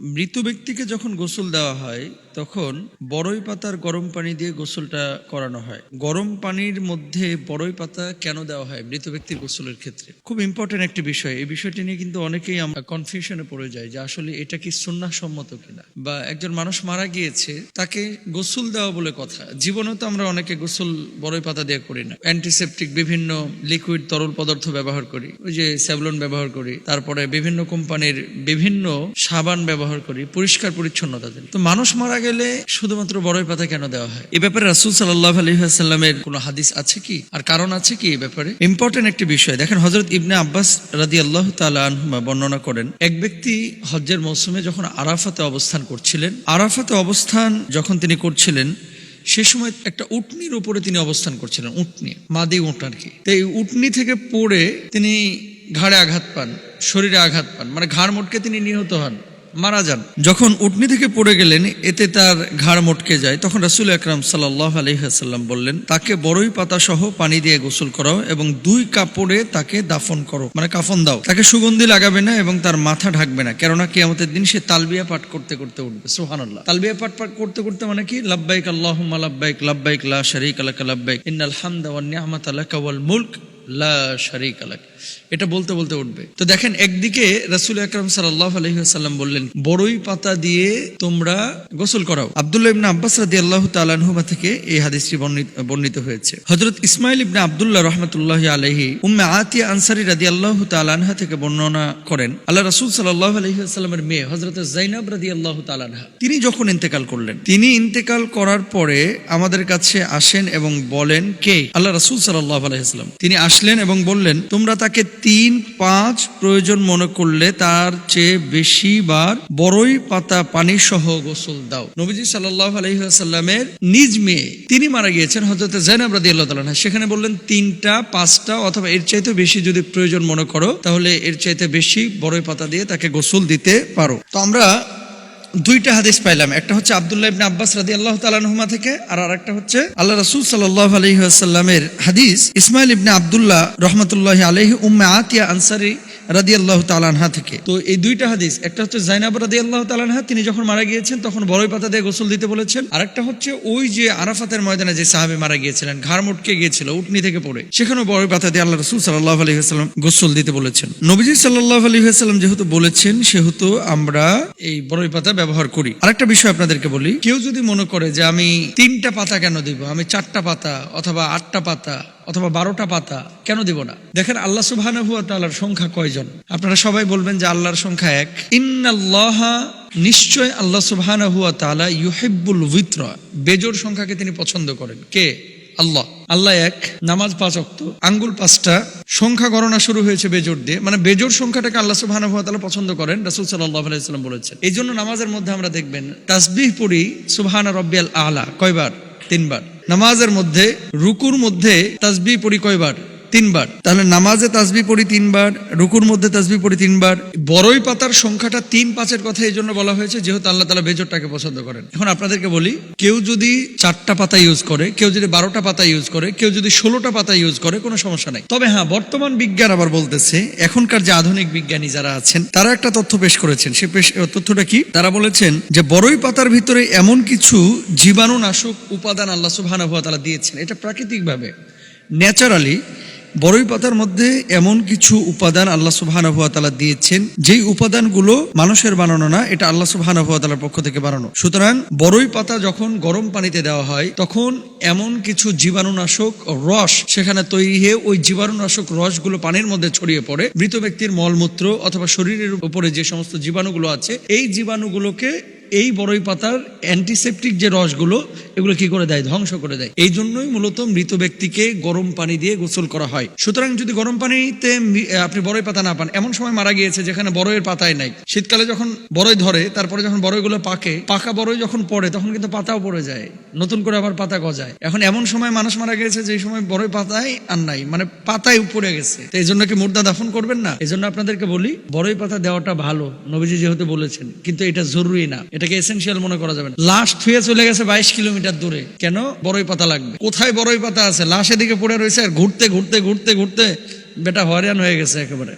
মৃত ব্যক্তিকে যখন গোসল দেওয়া হয়, তখন বড়ই পাতার গরম পানি দিয়ে গোসলটা করানো হয়। গরম পানির মধ্যে বড়ই পাতা কেন দেওয়া হয় মৃত ব্যক্তির গোসলের ক্ষেত্রে? খুব ইম্পর্টেন্ট একটি বিষয়। এই বিষয়টি নিয়ে কিন্তু অনেকেই কনফিউশনে পড়ে যায় যে আসলে এটা কি সম্মত কিনা? বা একজন মানুষ মারা গিয়েছে, তাকে গোসল দেওয়া বলে কথা। জীবনেও তো আমরা অনেকে গোসল বড়ই পাতা দিয়ে করি না। অ্যান্টিসেপটিক বিভিন্ন লিকুইড তরল পদার্থ ব্যবহার করি। ওই যে স্যাভলন ব্যবহার করি। তারপরে বিভিন্ন কোম্পানির বিভিন্ন সাবান ব্যবহার করি, পরিষ্কার পরিচ্ছন্নতা দিন। তো মানুষ মারা গেলে শুধুমাত্র বড়ই পাতা কেন দেওয়া হয়? এ ব্যাপারে রাসুল সাল্লাহ আলহিহাস্লামের কোনো হাদিস আছে কি? আর কারণ আছে কি এ ব্যাপারে? ইম্পর্টেন্ট একটি বিষয়। দেখেন হজরত ইবনে আব্বাস রাদি আল্লাহ তালুমা বর্ণনা করেন, এক ব্যক্তি হজ্জের মৌসুমে যখন আরাফাতে অবস্থান করছিলেন, আরাফাতে অবস্থান যখন তিনি করছিলেন, সে সময় একটা উটনির উপরে তিনি অবস্থান করছিলেন, উটনি, মাদি উট আর কি। তো এই উটনি থেকে পড়ে তিনি ঘাড়ে আঘাত পান, শরীরে আঘাত পান মানে ঘাড় মোটকে তিনি নিহত হন। মারা যান। যখন উটনি থেকে পড়ে গেলেন, এতে তার ঘাড় মটকে যায়, তখন রাসুল আকরাম সাল্লাহ আলহিহাসাল্লাম বললেন, তাকে বড়ই পাতা সহ পানি দিয়ে গোসল করাও এবং দুই কাপড়ে তাকে দাফন করো। মানে কাফন দাও। তাকে সুগন্ধি লাগাবে না এবং তার মাথা ঢাকবে না, কেননা কিয়ামতের দিন সে তালবিয়া পাঠ করতে করতে উঠবে। সুহানাল্লাহ তালবিয়া পাঠ পাঠ করতে করতে মানে কি? লাব্বাইক আল্লাহুম্মা লাব্বাইক লাব্বাইক লা শারীক লাকা লাব্বাইক, ইন্নাল হামদা ওয়ান ওয়াল মুলক লা শারীকা লাক। এটা বলতে বলতে উঠবে। তো দেখেন, একদিকে রাসুল আকরম সাল্লাহ আলহিহাল্লাম বললেন, বড়ই পাতা দিয়ে তোমরা গোসল করাও। আবদুল্লাহ ইবনা আব্বাস রাদি আল্লাহ তালানহুমা থেকে এই হাদিসটি বর্ণিত হয়েছে। হজরত ইসমাইল ইবনা আবদুল্লাহ রহমতুল্লাহ আলহি উম্মে আতিয়া আনসারি রাদি আল্লাহ তালানহা থেকে বর্ণনা করেন, আল্লাহ রাসুল সাল্লাহ আলহিহাস্লামের মেয়ে হজরত জাইনাব রাদি আল্লাহ তালানহা তিনি যখন ইন্তেকাল করলেন, তিনি ইন্তেকাল করার পরে আমাদের কাছে আসেন এবং বলেন, কে? আল্লাহ রাসুল সাল্লাহ আলহিহাস্লাম তিনি আসলেন এবং বললেন, তোমরা তিন পাঁচ প্রয়োজন মনে করলে তার চেয়ে বেশি বার বড়ই পাতা পানি সহ গোসল দাও। নবীজি সাল্লাহ আলহিহাসাল্লামের নিজ মেয়ে, তিনি মারা গিয়েছেন হজরত জাইনাব রাদি আল্লাহ তালা সেখানে বললেন, তিনটা, পাঁচটা অথবা এর চাইতে বেশি যদি প্রয়োজন মনে করো, তাহলে এর চাইতে বেশি বড়ই পাতা দিয়ে তাকে গোসল দিতে পারো। তো আমরা দুইটা হাদিস পাইলাম। একটা হচ্ছে আবদুল্লাহ ইবনে আব্বাস রাদি আল্লাহ তালানহুমা থেকে, আর আরেকটা হচ্ছে আল্লাহ রাসুল সাল্লাহ আলহিহাসাল্লামের হাদিস। ইসমাইল ইবনে আবদুল্লাহ রহমতুল্লাহ আলহি উম্মে আতিয়া আনসারি রাদি আল্লাহ তালানহা থেকে। তো এই দুইটা হাদিস, একটা হচ্ছে জাইনাব রাদি আল্লাহ তালানহা তিনি যখন মারা গিয়েছেন, তখন বড়ই পাতা দিয়ে গোসল দিতে বলেছেন। আরেকটা হচ্ছে ওই যে আরাফাতের ময়দানে যে সাহাবি মারা গিয়েছিলেন, ঘাড় মুটকে গিয়েছিল, উটনি থেকে পড়ে, সেখানেও বড়ই পাতা দিয়ে আল্লাহ রসুল সাল্লাহ আলহিহাস্লাম গোসল দিতে বলেছেন। নবীজি সাল্লাহ আলহিহাস্লাম যেহেতু বলেছেন, সেহেতু আমরা এই বড়ই পাতা ব্যবহার করি। আরেকটা বিষয় আপনাদেরকে বলি, কেউ যদি মনে করে যে আমি তিনটা পাতা কেন দিব, আমি চারটা পাতা অথবা আটটা পাতা অথবা বারোটা পাতা, কেন দিব না? দেখেন আল্লাহ তাআলার সংখ্যা কয়জন? আপনারা সবাই বলবেন যে আল্লাহর সংখ্যা এক। ইন্নাল্লাহা, নিশ্চয় আল্লাহ তাআলা ইউহিব্বুল উইত্র বেজোর সংখ্যাকে তিনি পছন্দ করেন। কে? আল্লাহ। আল্লাহ এক, নামাজ পাঁচ অক্ত আঙ্গুল পাঁচটা, সংখ্যা গণনা শুরু হয়েছে বেজোর দিয়ে। মানে বেজোর সংখ্যাটাকে আল্লাহ সুবহানাহু তাআলা পছন্দ করেন, রাসূল সাল্লাল্লাহু আলাইহি বলেছেন। এই জন্য নামাজের মধ্যে আমরা দেখবেন, তাসবিহ পড়ি সুবহানা রাব্বিয়াল আলা, কয়বার? তিনবার। নামাজের মধ্যে রুকুর মধ্যে তাজবি পড়ি কয়বার? তিনবার। তাহলে নামাজে তাসবি পড়ি তিনবার, রুকুর মধ্যে তাসবি পড়ি তিনবার। বড়ই পাতার সংখ্যাটা তিন পাঁচের কথা এই জন্য বলা হয়েছে, যেহেতু আল্লাহ তালা বেজরটাকে পছন্দ করেন। এখন আপনাদেরকে বলি, কেউ যদি চারটা পাতা ইউজ করে, কেউ যদি বারোটা পাতা ইউজ করে, কেউ যদি ষোলোটা পাতা ইউজ করে, কোনো সমস্যা নাই। তবে হ্যাঁ বর্তমান বিজ্ঞান আবার বলতেছে, এখনকার যে আধুনিক বিজ্ঞানী যারা আছেন, তারা একটা তথ্য পেশ করেছেন। সে পেশ তথ্যটা কি? তারা বলেছেন যে বড়ই পাতার ভিতরে এমন কিছু জীবাণুনাশক উপাদান আল্লাহ তাআলা দিয়েছেন। এটা প্রাকৃতিকভাবে, ন্যাচারালি বড়ই পাতার মধ্যে এমন কিছু উপাদান আল্লাহ তাআলা দিয়েছেন। যেই উপাদানগুলো মানুষের বানানো না, এটা আল্লাহ তাআলার পক্ষ থেকে বানানো। সুতরাং বড়ই পাতা যখন গরম পানিতে দেওয়া হয়, তখন এমন কিছু জীবাণুনাশক রস সেখানে তৈরি হয়ে ওই জীবাণুনাশক রসগুলো পানির মধ্যে ছড়িয়ে পড়ে। মৃত ব্যক্তির মলমূত্র অথবা শরীরের উপরে যে সমস্ত জীবাণুগুলো আছে, এই জীবাণুগুলোকে এই বড়ই পাতার অ্যান্টিসেপটিক যে রসগুলো, এগুলো কি করে দেয়? ধ্বংস করে দেয়। এই জন্যই মূলত মৃত ব্যক্তিকে গরম পানি দিয়ে গোসল করা হয়। সুতরাং যদি গরম পানিতে আপনি বড়ই পাতা না পান, এমন সময় মারা গিয়েছে যেখানে বড়ইয়ের পাতায় নাই। শীতকালে যখন বড়ই ধরে, তারপরে যখন বড়ইগুলো পাকে, পাকা বড়ই যখন পড়ে, তখন কিন্তু পাতাও পড়ে যায়। নতুন করে আবার পাতা গজায়। এখন এমন সময় মানুষ মারা গেছে যে সময় বড়ই পাতায় আর নাই মানে পাতায় উপরে গেছে। তো এই জন্য কি মুর্দা দাফন করবেন না? এই জন্য আপনাদেরকে বলি, বড়ই পাতা দেওয়াটা ভালো, নবীজি যেহেতু বলেছেন, কিন্তু এটা জরুরি না। এটাকে এসেনশিয়াল মনে করা যাবে না। লাশ থুয়ে চলে গেছে বাইশ কিলোমিটার দূরে। কেন? বড়ই পাতা লাগবে। কোথায় বড়ই পাতা আছে? লাশ এদিকে পড়ে রয়েছে আর ঘুরতে ঘুরতে ঘুরতে ঘুরতে বেটা হরিয়ান হয়ে গেছে একেবারে।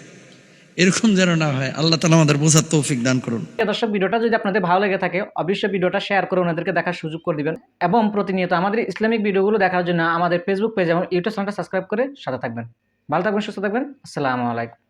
এরকম যেন না হয়। আল্লাহ তালা আমাদের বোঝার তৌফিক দান করুন। দর্শক, ভিডিওটা যদি আপনাদের ভালো লেগে থাকে, অবশ্যই ভিডিওটা শেয়ার করে ওনাদেরকে দেখার সুযোগ করে দিবেন। এবং প্রতিনিয়ত আমাদের ইসলামিক ভিডিওগুলো দেখার জন্য আমাদের ফেসবুক পেজ এবং ইউটিউব চ্যানেলটা সাবস্ক্রাইব করে সাথে থাকবেন। ভালো থাকবেন, সুস্থ থাকবেন। আসসালামু আলাইকুম।